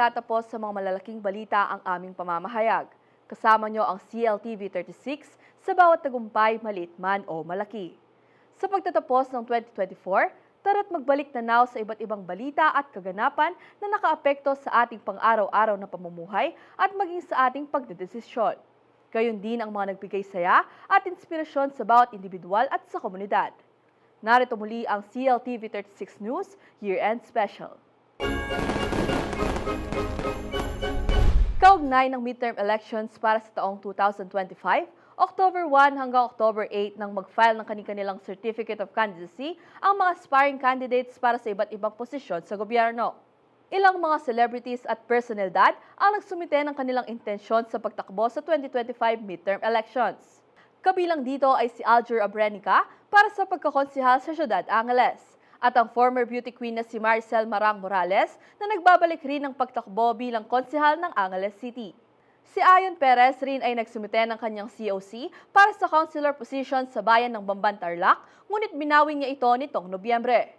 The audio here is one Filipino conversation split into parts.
nagtatapos sa mga malalaking balita ang aming pamamahayag. Kasama nyo ang CLTV 36 sa bawat tagumpay, maliit man o malaki. Sa pagtatapos ng 2024, tara't magbalik na now sa iba't ibang balita at kaganapan na nakaapekto sa ating pang-araw-araw na pamumuhay at maging sa ating pagdedesisyon. Gayon din ang mga nagbigay saya at inspirasyon sa bawat individual at sa komunidad. Narito muli ang CLTV 36 News Year-End Special. Kaugnay ng midterm elections para sa taong 2025, October 1 hanggang October 8 nang mag-file ng kanilang Certificate of Candidacy ang mga aspiring candidates para sa iba't ibang posisyon sa gobyerno. Ilang mga celebrities at personalidad ang nagsumite ng kanilang intensyon sa pagtakbo sa 2025 midterm elections. Kabilang dito ay si Aljur Abrenica para sa pagkakonsihal sa Ciudad Angeles at ang former beauty queen na si Maricel Marang Morales na nagbabalik rin ng pagtakbo bilang konsihal ng Angeles City. Si Ayon Perez rin ay nagsumite ng kanyang COC para sa councilor position sa bayan ng Bamban Tarlac, ngunit binawi niya ito nitong Nobyembre.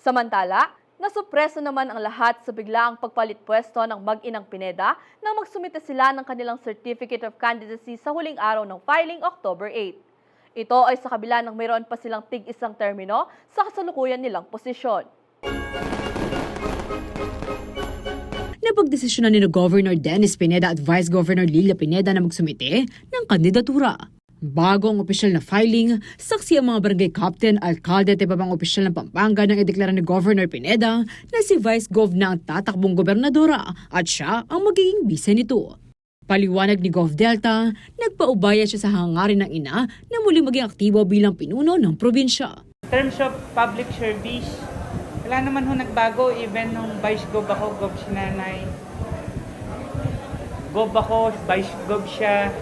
Samantala, nasupreso naman ang lahat sa biglaang pagpalit pwesto ng mag-inang Pineda nang magsumite sila ng kanilang Certificate of Candidacy sa huling araw ng filing October 8. Ito ay sa kabila ng mayroon pa silang tig-isang termino sa kasalukuyan nilang posisyon. Napagdesisyonan ni Governor Dennis Pineda at Vice Governor Lilia Pineda na magsumite ng kandidatura. Bago ang opisyal na filing, saksi ang mga barangay captain, alkalde at iba pang opisyal ng Pampanga nang ideklara ni Governor Pineda na si Vice Gov na ang tatakbong gobernadora at siya ang magiging bisa nito. Paliwanag ni Gov Delta, nagpaubaya siya sa hangarin ng ina na muling maging aktibo bilang pinuno ng probinsya. In terms of public service, wala naman ho nagbago even nung vice gov ako, gov si nanay. Gov ako, vice gov siya.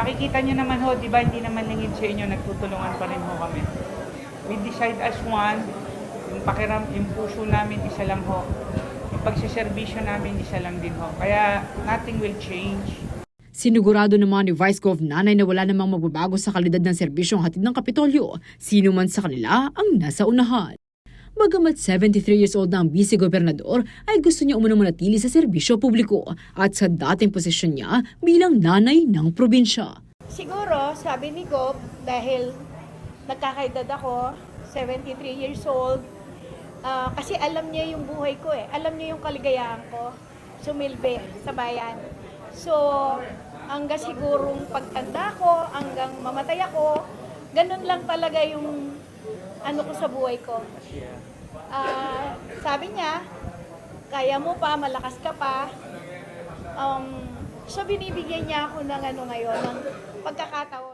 Makikita nyo naman ho, di ba hindi naman lingid sa inyo, nagtutulungan pa rin ho kami. We decide as one, yung pakiram, yung puso namin isa lang ho. Pagsiservisyo namin isa lang din ho. Kaya nothing will change. Sinigurado naman ni Vice Gov Nanay na wala namang magbabago sa kalidad ng serbisyong hatid ng Kapitolyo, sino man sa kanila ang nasa unahan. Bagamat 73 years old na ang vice-gobernador, ay gusto niya umunang manatili sa serbisyo publiko at sa dating posisyon niya bilang nanay ng probinsya. Siguro, sabi ni Gob, dahil nagkakaedad ako, 73 years old, ah, kasi alam niya yung buhay ko eh. Alam niya yung kaligayahan ko, sumilbi sa bayan. So, hanggang sigurong pagtanda ko, hanggang mamatay ako, ganun lang talaga yung ano ko sa buhay ko. Ah, sabi niya, kaya mo pa, malakas ka pa. Um, so binibigyan niya ako ng ano ngayon, ng pagkakataon.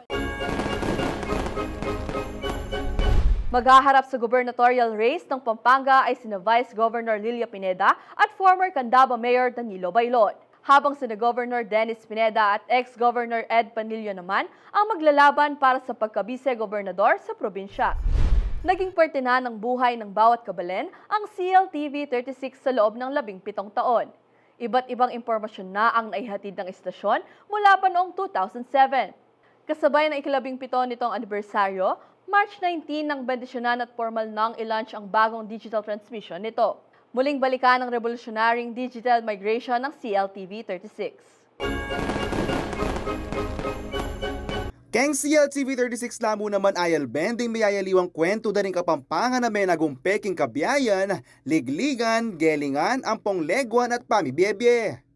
Maghaharap sa gubernatorial race ng Pampanga ay sina Vice Governor Lilia Pineda at former Candaba Mayor Danilo Bailon. Habang sina Governor Dennis Pineda at ex-Governor Ed Panilio naman ang maglalaban para sa pagkabise-gobernador sa probinsya. Naging parte na ng buhay ng bawat kabalen ang CLTV 36 sa loob ng labing pitong taon. Iba't ibang impormasyon na ang naihatid ng istasyon mula pa noong 2007. Kasabay ng ikalabing pito nitong anibersaryo, March 19 nang bendisyonan at formal nang ilaunch ang bagong digital transmission nito. Muling balikan ang revolutionarying digital migration ng CLTV 36. Keng CLTV 36 lamo naman ayal bending may ayaliwang kwento da rin kapampangan na may nagumpeking kabiyayan, ligligan, gelingan, ampong legwan at pamibiyebye.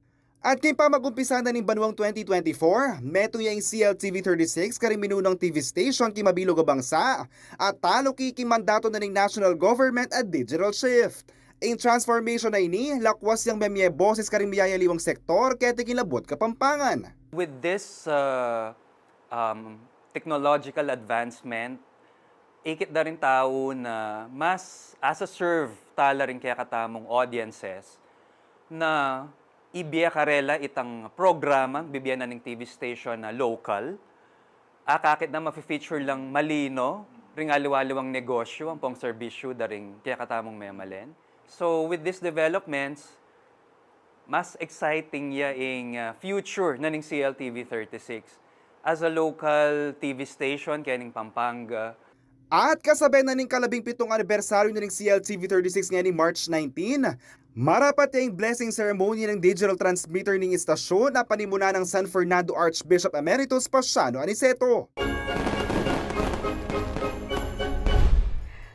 At kay pa magumpisa na ning banwang 2024, meto yung CLTV 36 kariminunang TV station kimabilog bangsa at talo kiki mandato na ning national government at digital shift. In transformation na ini, lakwas yung memye boses karimiyaya liwang sektor kaya tikilabot kapampangan. With this uh, um, technological advancement, ikit na rin tao na mas as a serve tala rin kaya katamong audiences na ibiya karela itang programa, bibiya na ng TV station na local, akakit na mafe-feature lang malino, ring aliwaliwang negosyo, ang pong serbisyo da ring kaya katamong memalen. So with these developments, mas exciting ya ing uh, future na ning CLTV 36 as a local TV station kaya ning Pampanga. At kasabay na ning kalabing pitong anibersaryo na ning CLTV 36 nga ni March 19, Marapat yung blessing ceremony ng digital transmitter ng istasyon na panimuna ng San Fernando Archbishop Emeritus Pasiano Aniceto.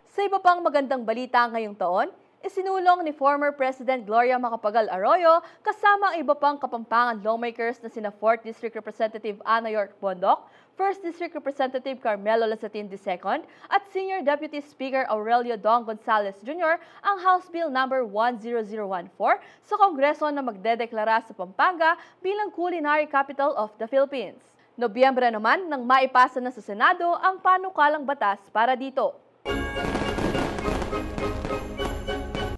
Sa iba pang magandang balita ngayong taon, isinulong ni former President Gloria Macapagal Arroyo kasama ang iba pang kapampangan lawmakers na sina 4th District Representative Ana York Bondok, 1st District Representative Carmelo Lasatin II, at Senior Deputy Speaker Aurelio Don Gonzales Jr. ang House Bill No. 10014 sa Kongreso na magdedeklara sa Pampanga bilang Culinary Capital of the Philippines. Nobyembre naman nang maipasa na sa Senado ang panukalang batas para dito.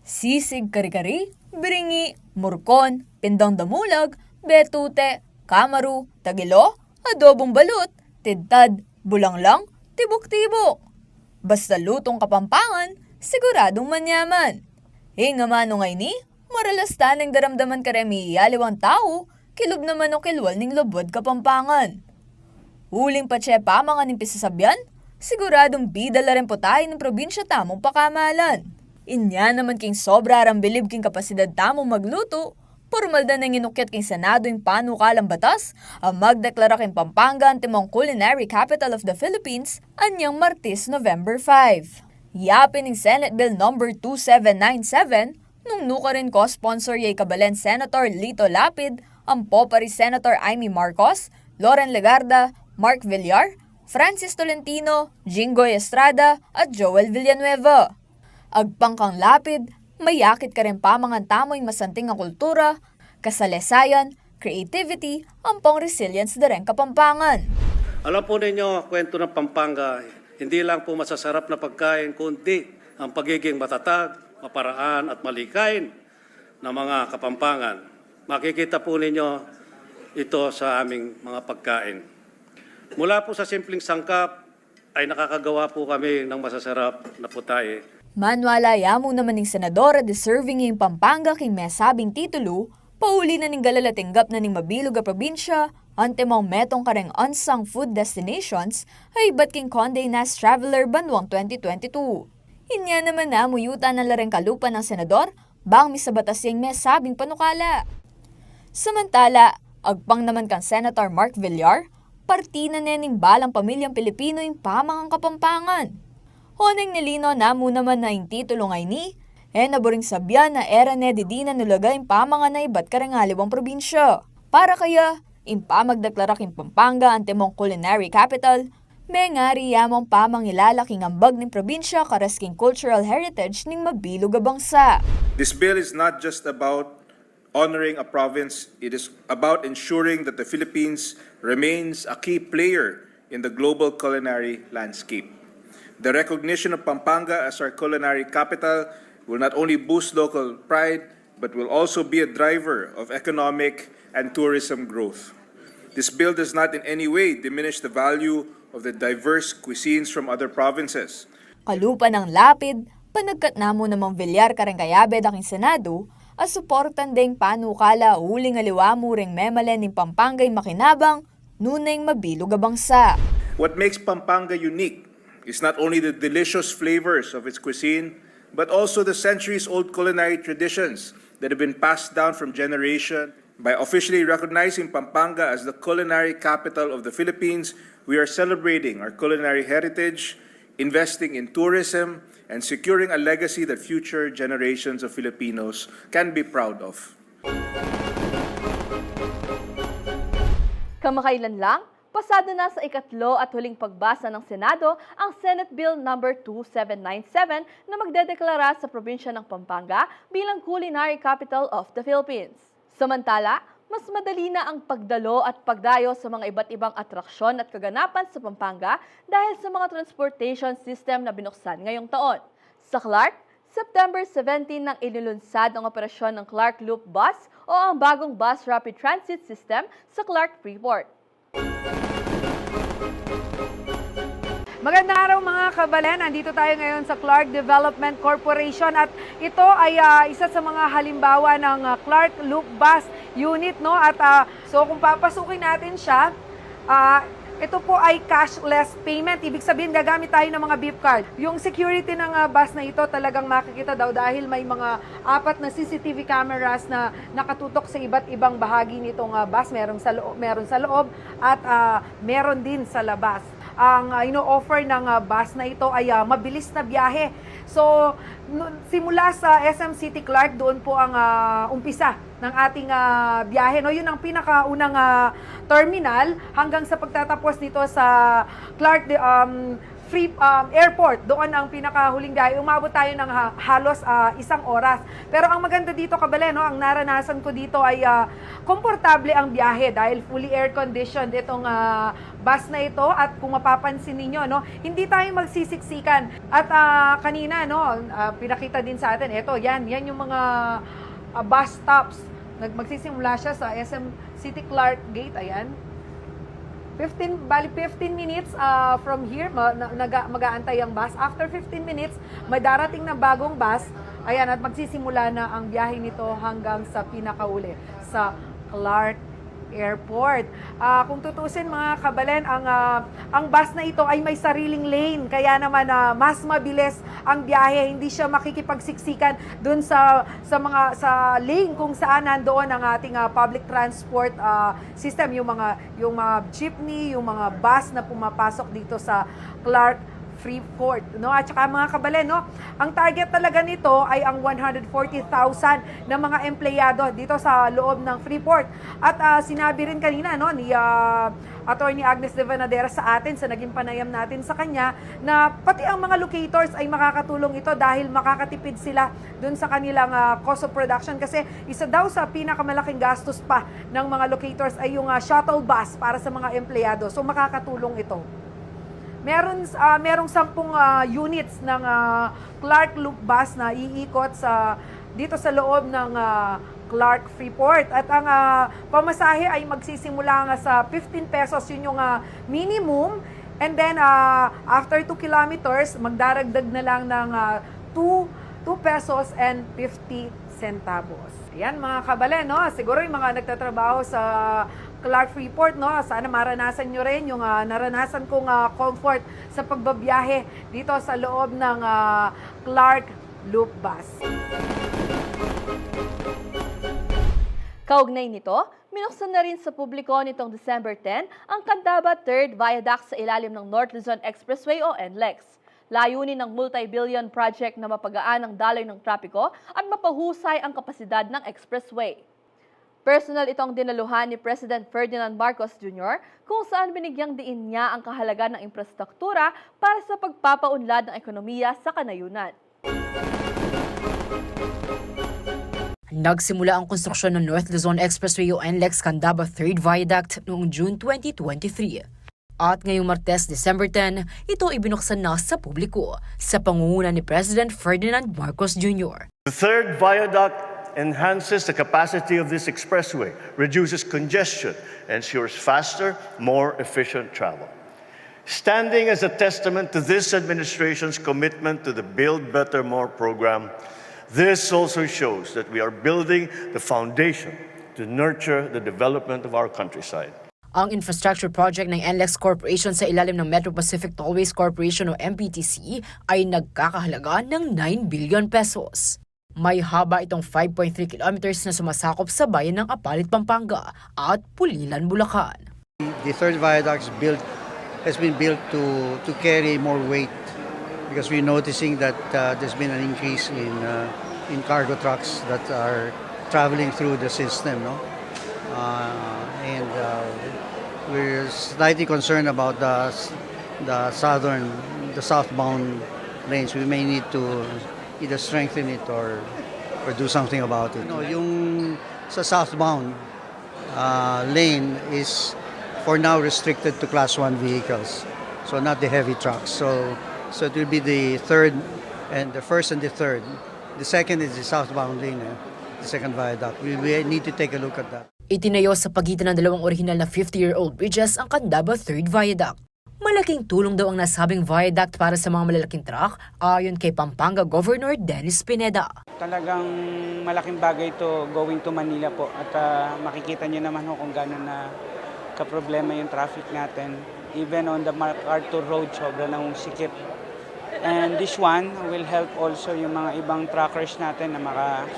sisig kari-kari, biringi, murkon, pindang damulag, betute, kamaru, tagilo, adobong balut, tidtad, bulanglang, tibok-tibok. Basta lutong kapampangan, siguradong manyaman. E nga mano ngay ni, maralas tanang daramdaman karemi yaliwang tao, kilob naman o kilwal ning lubod kapampangan. Huling pa pa mga ning pisasabyan, siguradong bida la rin po tayo ng probinsya tamong pakamalan. Inya naman king sobra rambilib king kapasidad tamong magluto, formal na nang inukyat king Senado yung panukalang batas, ang magdeklara king Pampanga ang timong culinary capital of the Philippines, anyang Martes, November 5. Yapin ng Senate Bill No. 2797, nung nuka rin ko sponsor yay kabalen Senator Lito Lapid, ang popari Senator Amy Marcos, Loren Legarda, Mark Villar, Francis Tolentino, Jingoy Estrada, at Joel Villanueva. Agpangkang lapid, mayakit ka rin pamangan tamoy masanting ang kultura, kasalesayan, creativity, ampong resilience na rin kapampangan. Alam po ninyo, kwento ng Pampanga, hindi lang po masasarap na pagkain, kundi ang pagiging matatag, maparaan at malikain ng mga kapampangan. Makikita po ninyo ito sa aming mga pagkain. Mula po sa simpleng sangkap, ay nakakagawa po kami ng masasarap na putahe. Manwala yamo naman ng senadora deserving yung Pampanga king mesabing titulo, pauli na ning galalatinggap na ning mabilog a probinsya, ante mong metong kareng unsung food destinations, ay ba't king Conde Nast Traveler Banwang 2022. Inya naman na muyuta na lareng kalupa ng senador, bang misabatas yung mesabing panukala. Samantala, agpang naman kang Senator Mark Villar, partina na ning balang pamilyang Pilipino yung pamangang kapampangan. Honeng nilino na mo naman na yung titulo ngay ni, eh naburing sabyan na era ne di di na nulagay yung pamangan na karangalibang probinsya. Para kaya, impamagdeklara king Pampanga ang timong culinary capital, may ngari yamong pamang ilalaking ambag ng probinsya karasking cultural heritage ning mabilog bangsa. This bill is not just about honoring a province, it is about ensuring that the Philippines remains a key player in the global culinary landscape. The recognition of Pampanga as our culinary capital will not only boost local pride, but will also be a driver of economic and tourism growth. This bill does not in any way diminish the value of the diverse cuisines from other provinces. Kalupa ng lapid, panagkat na mo namang Villar kareng kayabed aking Senado, as suportan ding panukala uling aliwa mo ring memalen ng Pampangay makinabang, nunay mabilog a bangsa. What makes Pampanga unique is not only the delicious flavors of its cuisine, but also the centuries old culinary traditions that have been passed down from generation. By officially recognizing Pampanga as the culinary capital of the Philippines, we are celebrating our culinary heritage, investing in tourism, and securing a legacy that future generations of Filipinos can be proud of. Kamakailan lang, pasado na sa ikatlo at huling pagbasa ng Senado ang Senate Bill No. 2797 na magdedeklara sa probinsya ng Pampanga bilang Culinary Capital of the Philippines. Samantala, mas madali na ang pagdalo at pagdayo sa mga iba't ibang atraksyon at kaganapan sa Pampanga dahil sa mga transportation system na binuksan ngayong taon. Sa Clark, September 17 nang inilunsad ang operasyon ng Clark Loop Bus o ang bagong bus rapid transit system sa Clark Freeport. Magandang araw mga kabalen. Nandito tayo ngayon sa Clark Development Corporation at ito ay ah, isa sa mga halimbawa ng ah, Clark Loop Bus Unit no at ah, so kung papasukin natin siya, ah, ito po ay cashless payment. Ibig sabihin, gagamit tayo ng mga beep card. Yung security ng ah, bus na ito talagang makikita daw dahil may mga apat na CCTV cameras na nakatutok sa iba't ibang bahagi nitong ah, bus. Meron sa loob, meron sa loob at ah, meron din sa labas. Ang uh, ino-offer ng ah, bus na ito ay ah, mabilis na biyahe. So, simula sa SM City Clark, doon po ang ah, umpisa ng ating ah, biyahe. No, yun ang pinakaunang ah, terminal hanggang sa pagtatapos nito sa Clark um, Free um, Airport. Doon ang pinakahuling biyahe. Umabot tayo ng ha- halos ah, isang oras. Pero ang maganda dito, Kabale, no, ang naranasan ko dito ay ah, komportable ang biyahe dahil fully air-conditioned itong ah, bus na ito at kung mapapansin ninyo, no, hindi tayo magsisiksikan. At ah, kanina, no, ah, pinakita din sa atin, ito, yan, yan yung mga ah, bus stops. Nag magsisimula siya sa SM City Clark Gate, ayan. 15, bali 15 minutes uh, from here, ma, na, naga, mag-aantay ang bus. After 15 minutes, may darating na bagong bus. Ayan, at magsisimula na ang biyahe nito hanggang sa pinakauli, sa Clark Airport. Ah, kung tutusin mga kabalen, ang, ah, ang bus na ito ay may sariling lane. Kaya naman ah, mas mabilis ang biyahe. Hindi siya makikipagsiksikan dun sa, sa, mga, sa lane kung saan nandoon ang ating ah, public transport ah, system. Yung mga, yung mga jeepney, yung mga bus na pumapasok dito sa Clark Freeport, no? At saka mga kabalen, no? Ang target talaga nito ay ang 140,000 na mga empleyado dito sa loob ng Freeport. At ah, sinabi rin kanina, no, ni ah, Attorney Agnes de Vanadera sa atin sa naging panayam natin sa kanya na pati ang mga locators ay makakatulong ito dahil makakatipid sila dun sa kanilang ah, cost of production kasi isa daw sa pinakamalaking gastos pa ng mga locators ay yung ah, shuttle bus para sa mga empleyado. So makakatulong ito. Meron ah, merong 10 ah, units ng ah, Clark Loop bus na iikot sa dito sa loob ng ah, Clark Freeport at ang ah, pamasahe ay magsisimula nga sa 15 pesos yun yung ah, minimum and then ah, after 2 kilometers magdaragdag na lang ng ah, 2 2 pesos and 50 centavos. Ayan mga kabale, no? Siguro yung mga nagtatrabaho sa Clark Freeport, no? Sana maranasan nyo rin yung ah, naranasan kong ah, comfort sa pagbabiyahe dito sa loob ng ah, Clark Loop Bus. Kaugnay nito, minuksan na rin sa publiko nitong December 10 ang Candaba 3rd Viaduct sa ilalim ng North Luzon Expressway o NLEX. Layunin ng multi-billion project na mapagaan ang daloy ng trapiko at mapahusay ang kapasidad ng expressway. Personal itong dinaluhan ni President Ferdinand Marcos Jr. kung saan binigyang diin niya ang kahalaga ng infrastruktura para sa pagpapaunlad ng ekonomiya sa kanayunan. Nagsimula ang konstruksyon ng North Luzon Expressway o NLEX Candaba 3rd Viaduct noong June 2023. At ngayong Martes, December 10, ito ibinuksan na sa publiko sa pangunguna ni President Ferdinand Marcos Jr. The third viaduct enhances the capacity of this expressway, reduces congestion, ensures faster, more efficient travel. Standing as a testament to this administration's commitment to the Build Better More program, this also shows that we are building the foundation to nurture the development of our countryside. Ang infrastructure project ng NLEX Corporation sa ilalim ng Metro Pacific Tollways Corporation o MPTC ay nagkakahalaga ng 9 billion pesos. May haba itong 5.3 kilometers na sumasakop sa bayan ng Apalit, Pampanga at Pulilan, Bulacan. The third viaduct built, has been built to, to carry more weight because we're noticing that uh, there's been an increase in, uh, in cargo trucks that are traveling through the system. No? Uh, and uh, we're slightly concerned about the, the southern, the southbound lanes. We may need to either strengthen it or, or do something about it. No, yung sa southbound, uh, lane is for now restricted to class 1 vehicles. So not the heavy trucks. So so it will be the third and the first and the third. The second is the southbound lane eh, the second viaduct. We, we need to take a look at that. Itinayo sa pagitan ng dalawang orihinal na 50-year-old bridges ang Candaba 3rd Viaduct. Malaking tulong daw ang nasabing viaduct para sa mga malalaking truck ayon kay Pampanga Governor Dennis Pineda. Talagang malaking bagay ito going to Manila po at ah, makikita niyo naman ho kung gano'n na kaproblema yung traffic natin. Even on the MacArthur Road, sobra na sikip. And this one will help also yung mga ibang truckers natin na maka,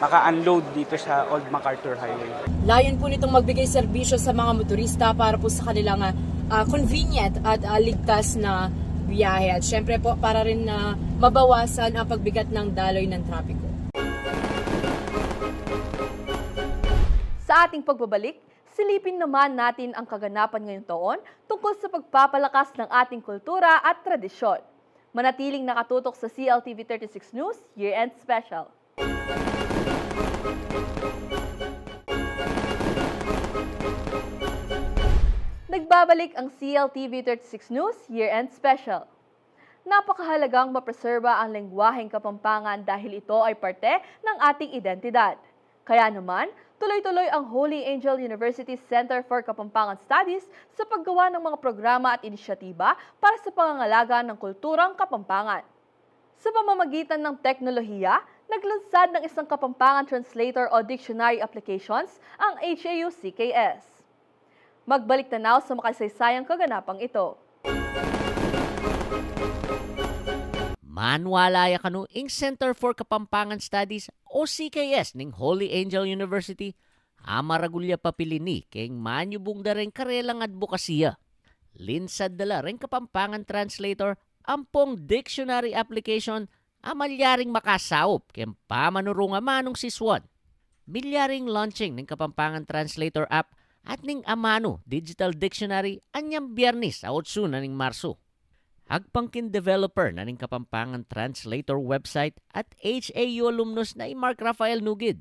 maka-unload dito sa Old MacArthur Highway. Layon po nitong magbigay serbisyo sa mga motorista para po sa kanilang ah, convenient at ah, ligtas na biyahe. At syempre po para rin na mabawasan ang pagbigat ng daloy ng trapiko. Sa ating pagbabalik, silipin naman natin ang kaganapan ngayong taon tungkol sa pagpapalakas ng ating kultura at tradisyon. Manatiling nakatutok sa CLTV 36 News Year-End Special. Nagbabalik ang CLTV 36 News Year-End Special. Napakahalagang mapreserba ang lengguwaheng kapampangan dahil ito ay parte ng ating identidad. Kaya naman, tuloy-tuloy ang Holy Angel University Center for Kapampangan Studies sa paggawa ng mga programa at inisyatiba para sa pangangalaga ng kulturang kapampangan. Sa pamamagitan ng teknolohiya, naglansad ng isang Kapampangan Translator o Dictionary Applications ang HAU-CKS. Magbalik tanaw sa makasaysayang kaganapang ito. Manwalaya kanu ing Center for Kapampangan Studies o CKS ning Holy Angel University amaragulya papilini keng manyubong da rin karelang advokasya. Linsad dala rin kapampangan translator ampong dictionary application amalyaring makasaup ken pamanurunga manong siswan. Milyaring launching ng kapampangan translator app at ning Amano Digital Dictionary anyang biyernes sa 8 na ning Marso. Agpangkin developer na ning Kapampangan Translator website at HAU alumnus na Mark Rafael Nugid.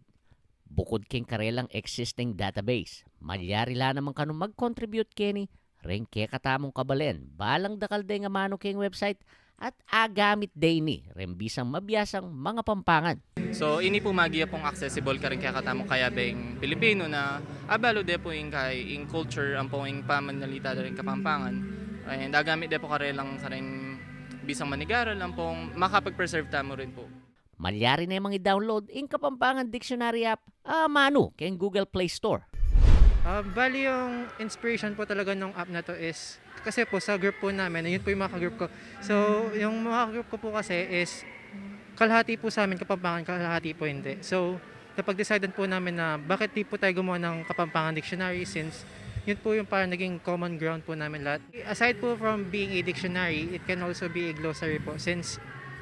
Bukod king karelang existing database, malyari la naman kanu mag-contribute kini ring ke katamong kabalen balang dakal day nga mano king website at agamit day ni rembisang mabiyasang mga pampangan. So ini po magiya pong accessible ka rin kaya katamo kaya beng Pilipino na abalo de po yung kay in culture ang po yung pamanalita da rin kapampangan. And agamit de po kare lang sa rin bisang manigaral lang pong makapag-preserve tamo rin po. Malyari na yung mga download ing Kapampangan Dictionary app ah, mano king Google Play Store. Ah, bali yung inspiration po talaga ng app na to is kasi po sa group po namin, yun po yung mga ka-group ko. So, yung mga group ko po kasi is kalahati po sa amin kapampangan, kalahati po hindi. So, napag-decidean po namin na bakit di po tayo gumawa ng kapampangan dictionary since yun po yung parang naging common ground po namin lahat. Aside po from being a dictionary, it can also be a glossary po since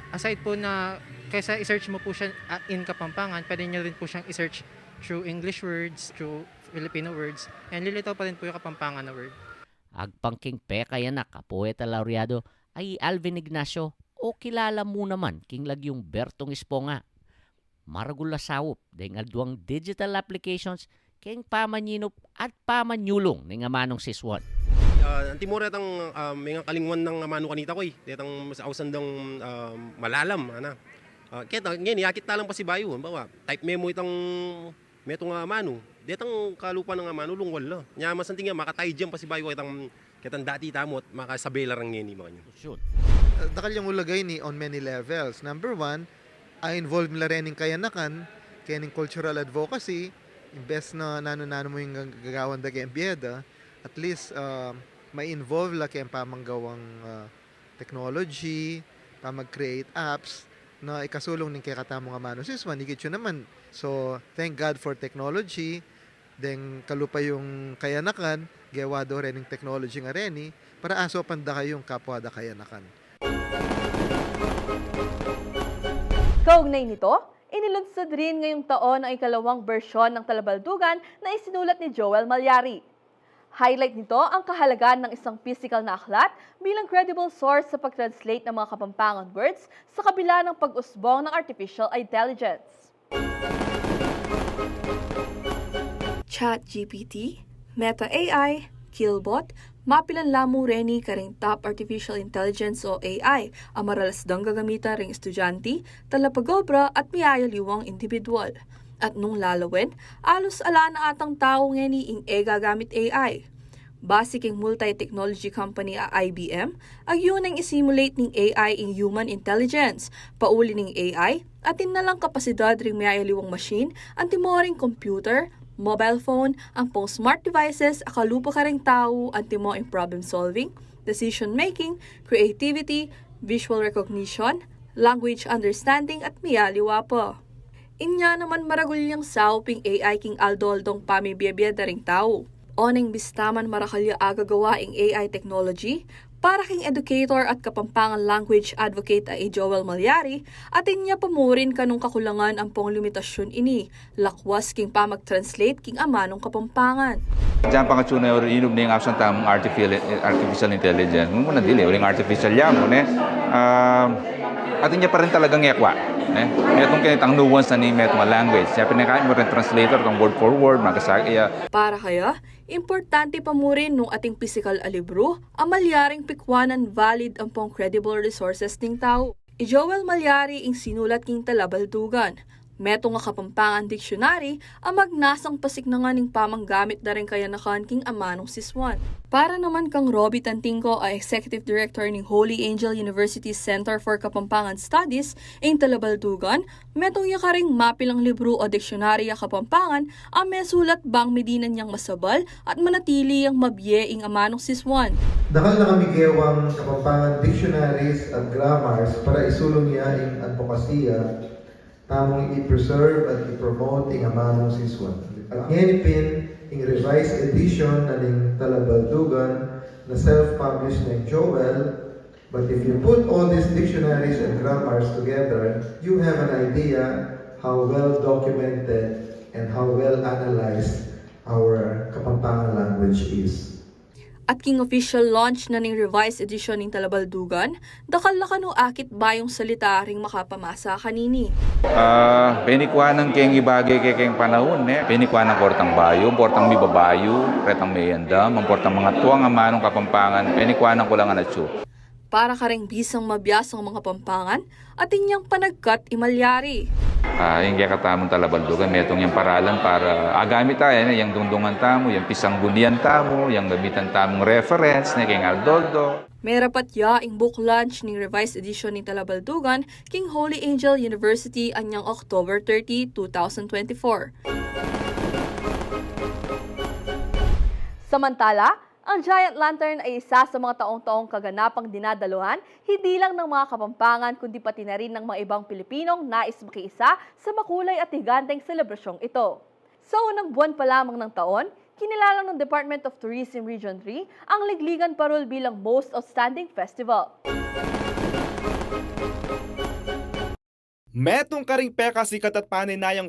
aside po na kaysa i-search mo po siya ah, in Kapampangan, pwede nyo rin po siyang i-search through English words, through Filipino words, and lilitaw pa rin po yung Kapampangan na word. Agpangking peka yan na kapoeta laureado ay Alvin Ignacio o kilala mo naman king lagyong Bertong Esponga. Maragula sawop dahil alduang digital applications king pamanyinup at pamanyulong ng amanong siswan. uh, ang timura tang uh, may nga kalingwan ng mano kanita ko eh. Detang mas ausandang uh, malalam ana. Uh, kaya ngeni yakit talang pa si bayo, bawa. Type memo itang metong nga mano. Detang kalupa ng mano lungwal la. Nya masanting nga makatay jam pa si bayo kitang kitang dati tamot makasabela rang ngeni mga nyo. Shoot. Dakal yung ulagay ni on many levels. Number one, ay involved nila rin ng kayanakan, kaya ng cultural advocacy, imbes na nano-nano mo yung gagawan da kaya biyeda, at least uh, may involve la kaya pamanggawang uh, technology, pa mag-create apps, na ikasulong ng kaya katamo nga mano. Sis, manigit yun naman. So, thank God for technology. Then, kalupa yung kayanakan, gawa do rin ng technology nga rin para aso panda kayong kapwa da kayanakan. Kaugnay nito, inilunsad rin ngayong taon ang ikalawang bersyon ng Talabaldugan na isinulat ni Joel Malyari. Highlight nito ang kahalagan ng isang physical na aklat bilang credible source sa pag-translate ng mga kapampangan words sa kabila ng pag-usbong ng artificial intelligence. ChatGPT, Meta AI, Killbot, mapilan lamo reni karing top artificial intelligence o AI ang maralasdang gagamita ring estudyante, talapagobra at miyayaliwang individual. At nung lalawin, alos ala na atang tao ngeni ing e gagamit AI. Base king multi-technology company a IBM, ag yun ang isimulate ning AI in human intelligence, pauli ning AI, at na lang kapasidad ring mayaliwang machine, ang computer, mobile phone, ang pong smart devices, akalupa ka ring tao, antimo in problem solving, decision making, creativity, visual recognition, language understanding at miyaliwa pa. Inya naman maragulyang sauping AI king aldoldong pamibiyabiyada ring tao. Oneng bistaman marakalya agagawaing AI technology, para king educator at kapampangan language advocate ay Joel Malyari, atin niya pamurin kanong kakulangan ang pong limitasyon ini, lakwas king pa mag-translate king amanong kapampangan. Diyan pa nga tuna yung yung absent tamong artificial, intelligence. Mo na dili, uling artificial yan mo ne. Um, atin niya pa rin talagang yakwa. Ne? Metong kinitang nuance na ni metong language. Siya pinakain mo rin translator kung word for word, magasakya. Para kaya, importante pa mo rin nung ating physical alibro, ang malyaring pikwanan valid ang pong credible resources ning tao. I Joel Malyari ing sinulat king talabaldugan. Meto nga kapampangan dictionary, ang magnasang pasik na nga ning pamanggamit na rin kaya nakan king amanong siswan. Para naman kang Robbie Tantingko ay Executive Director ng Holy Angel University Center for Kapampangan Studies ing talabaldugan, metong ya ka ring mapilang libro o dictionary ya kapampangan ang mesulat bang medinan niyang masabal at manatili ang mabye ing amanong siswan. Dakal na kami kapampangan dictionaries at grammars para isulong niya in advokasya tamong i-preserve at i-promote ing amanong siswan. At ngenipin ing revised edition na ning Talabaldugan na self-published na Joel But if you put all these dictionaries and grammars together, you have an idea how well documented and how well analyzed our Kapampangan language is. At king official launch na ning revised edition ng Talabaldugan, dakal na kano akit bayong salita ring makapamasa kanini. Ah, penikwanan keng ibagay kay keng panahon ne. Penikwanan kortang bayo, portang mi babayo, retang mayanda, mamportang mga tuwang amanong kapampangan, penikwanan ko lang ang natsu. Para ka ring bisang mabiyasang mga pampangan, at inyang panagkat imalyari. Ah, yung kaya katamong talabaldugan, metong yung paralan para agamit tayo, ne, yung dungdungan tamo, yung pisang bunian tamo, yung gamitan tamong reference, ne, keng Aldoldo. May rapat ya ing book launch ng revised edition ng Talabaldugan King Holy Angel University anyang October 30, 2024. Samantala, ang Giant Lantern ay isa sa mga taong-taong kaganapang dinadaluhan, hindi lang ng mga kapampangan kundi pati na rin ng mga ibang Pilipinong nais makiisa sa makulay at higanteng selebrasyong ito. Sa unang buwan pa lamang ng taon, kinilala ng Department of Tourism Region 3 ang Ligligan Parol bilang Most Outstanding Festival. Metong karing peka sikat at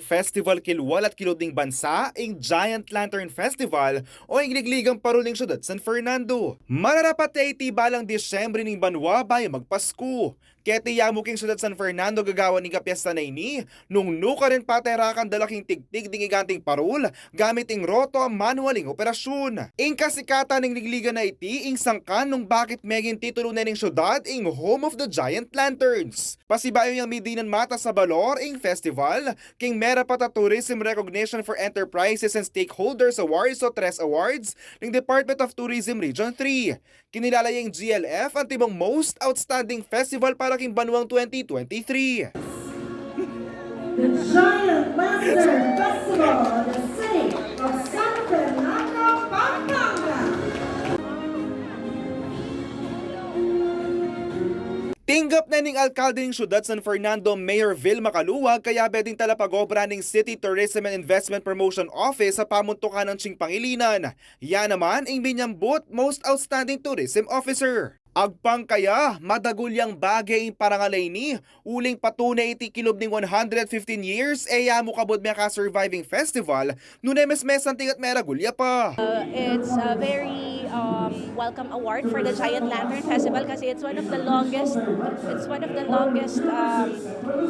festival kilwal at kiloding bansa ing Giant Lantern Festival o ing ligligang paruling syudad San Fernando. Mararapat ay itibalang Disyembre ning banwa bay magpasko. Kaya tiyamo king syudad San Fernando gagawa ni kapiesta na ini nung nuka rin paterakan dalaking tigtig ding iganting parul gamit ing roto ang manualing operasyon. Ing kasikatan ning ligliga na iti ing sangkan nung bakit megin titulo na ning syudad ing home of the Giant Lanterns. Pasibayo yung midinan mata sa Balor ing festival, king mera pata Tourism Recognition for Enterprises and Stakeholders Awards o TRES Awards ng Department of Tourism Region 3. Kinilala yung GLF ang timong Most Outstanding Festival para king Banuang 2023. The Giant Lantern Festival Tinggap na ning alkalde ng syudad San Fernando Mayor Vil Macaluwag kaya beding talapagobra ng City Tourism and Investment Promotion Office sa pamuntukan ng Ching Pangilinan. Yan naman ang binyambot Most Outstanding Tourism Officer. Agpang kaya, madagulyang bagay ang parangalay ni, uling patunay iti kilob ning 115 years, e mo kabod may ka-surviving festival, nunemes mesan tingat meragulya pa. Uh, it's a very um, welcome award for the Giant Lantern Festival kasi it's one of the longest it's one of the longest um,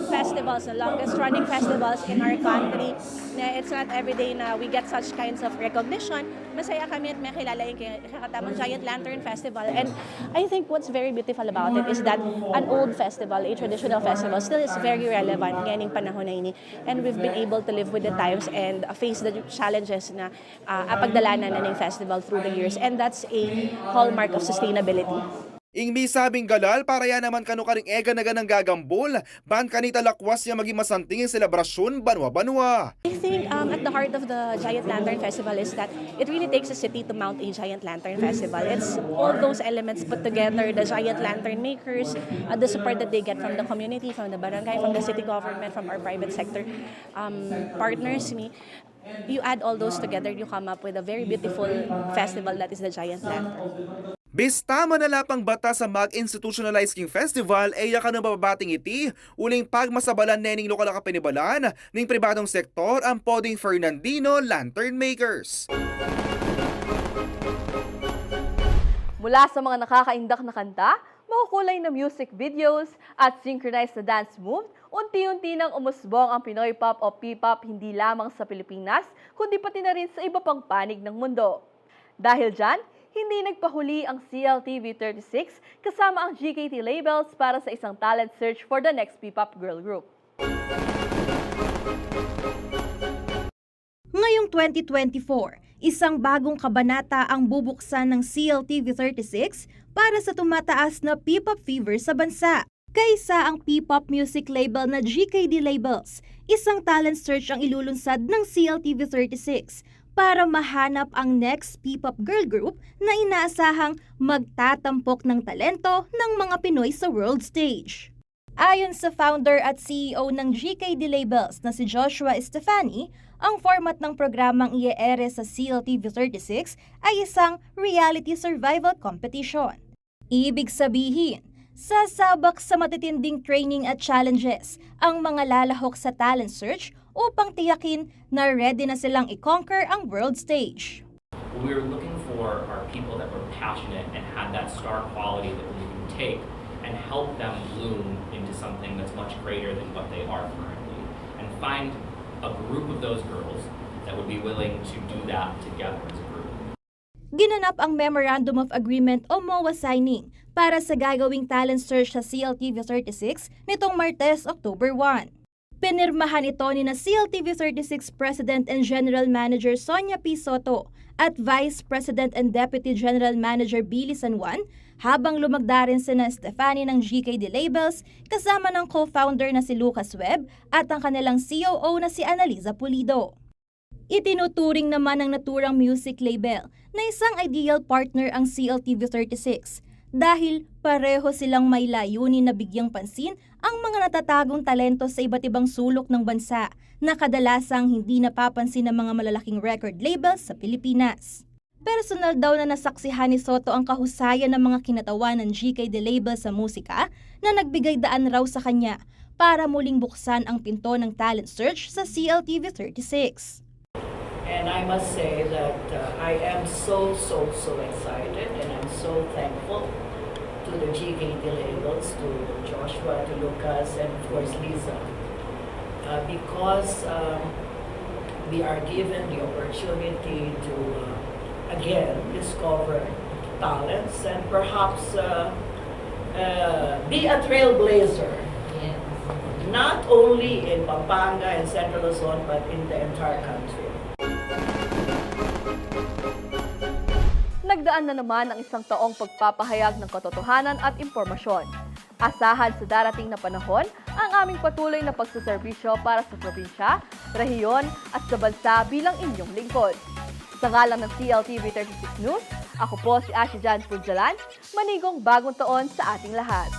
festivals, the longest running festivals in our country. Na it's not every day na we get such kinds of recognition. Masaya kami at may kilala yung kakatamang Giant Lantern Festival. And I think what's very beautiful about it is that an old festival, a traditional festival, still is very relevant ngayong panahon na ini. And we've been able to live with the times and face the challenges na uh, apagdalanan na ng festival through the years. And that's a hallmark of sustainability. Ing mi sabing galal para yan naman kanu karing ega na ganang gagambol, ban kanita lakwas ya maging masantingin selebrasyon banwa-banwa. I think um, at the heart of the Giant Lantern Festival is that it really takes a city to mount a Giant Lantern Festival. It's all those elements put together, the Giant Lantern makers, uh, the support that they get from the community, from the barangay, from the city government, from our private sector um, partners. Me, you add all those together, you come up with a very beautiful festival that is the Giant Lantern. Bista manalapang bata sa mag-institutionalize king festival ay yaka ng mababating iti, uling pagmasabalan nening lokal na kapinibalan ng pribadong sektor ang poding Fernandino Lantern Makers. Mula sa mga nakakaindak na kanta, makukulay na music videos at synchronized na dance move, unti-unti nang umusbong ang Pinoy pop o P-pop hindi lamang sa Pilipinas, kundi pati na rin sa iba pang panig ng mundo. Dahil dyan, hindi nagpahuli ang CLTV 36 kasama ang GKT labels para sa isang talent search for the next P-pop girl group. Ngayong 2024, isang bagong kabanata ang bubuksan ng CLTV 36 para sa tumataas na P-pop fever sa bansa. Kaysa ang P-pop music label na GKD Labels, isang talent search ang ilulunsad ng CLTV 36 para mahanap ang next P-pop girl group na inaasahang magtatampok ng talento ng mga Pinoy sa world stage. Ayon sa founder at CEO ng GKD Labels na si Joshua Estefani, ang format ng programang IER sa CLTV 36 ay isang reality survival competition. Ibig sabihin, sasabak sa matitinding training at challenges ang mga lalahok sa talent search upang tiyakin na ready na silang i-conquer ang world stage. We were looking for our people that were passionate and had that star quality that we can take and help them bloom into something that's much greater than what they are currently. And find a group of those girls that would be willing to do that together as a group. Ginanap ang Memorandum of Agreement o MOA signing para sa gagawing talent search sa CLTV 36 nitong Martes, October 1. Pinirmahan ito ni na CLTV 36 President and General Manager Sonia P. Soto at Vice President and Deputy General Manager Billy San Juan habang lumagda rin sina Stefani ng GKD Labels kasama ng co-founder na si Lucas Webb at ang kanilang COO na si Analiza Pulido. Itinuturing naman ng naturang music label na isang ideal partner ang CLTV 36 dahil pareho silang may layunin na bigyang pansin ang mga natatagong talento sa iba't ibang sulok ng bansa na kadalasang hindi napapansin ng mga malalaking record labels sa Pilipinas. Personal daw na nasaksihan ni Soto ang kahusayan ng mga kinatawan ng GKD label sa musika na nagbigay daan raw sa kanya para muling buksan ang pinto ng talent search sa CLTV 36. And I must say that uh, I am so, so, so excited and I'm so thankful to the GKD labels, to Joshua, to Lucas, and of course Lisa. Uh, because um, we are given the opportunity to, uh, again, discover talents and perhaps uh, uh, be a trailblazer. Not only in Pampanga and Central Luzon, but in the entire country. Nagdaan na naman ang isang taong pagpapahayag ng katotohanan at impormasyon. Asahan sa darating na panahon ang aming patuloy na pagsuserbisyo para sa probinsya, rehiyon at sa bansa bilang inyong lingkod. Sa ngalan ng CLTV 36 News, ako po si Ashley Jan Punjalan, manigong bagong taon sa ating lahat.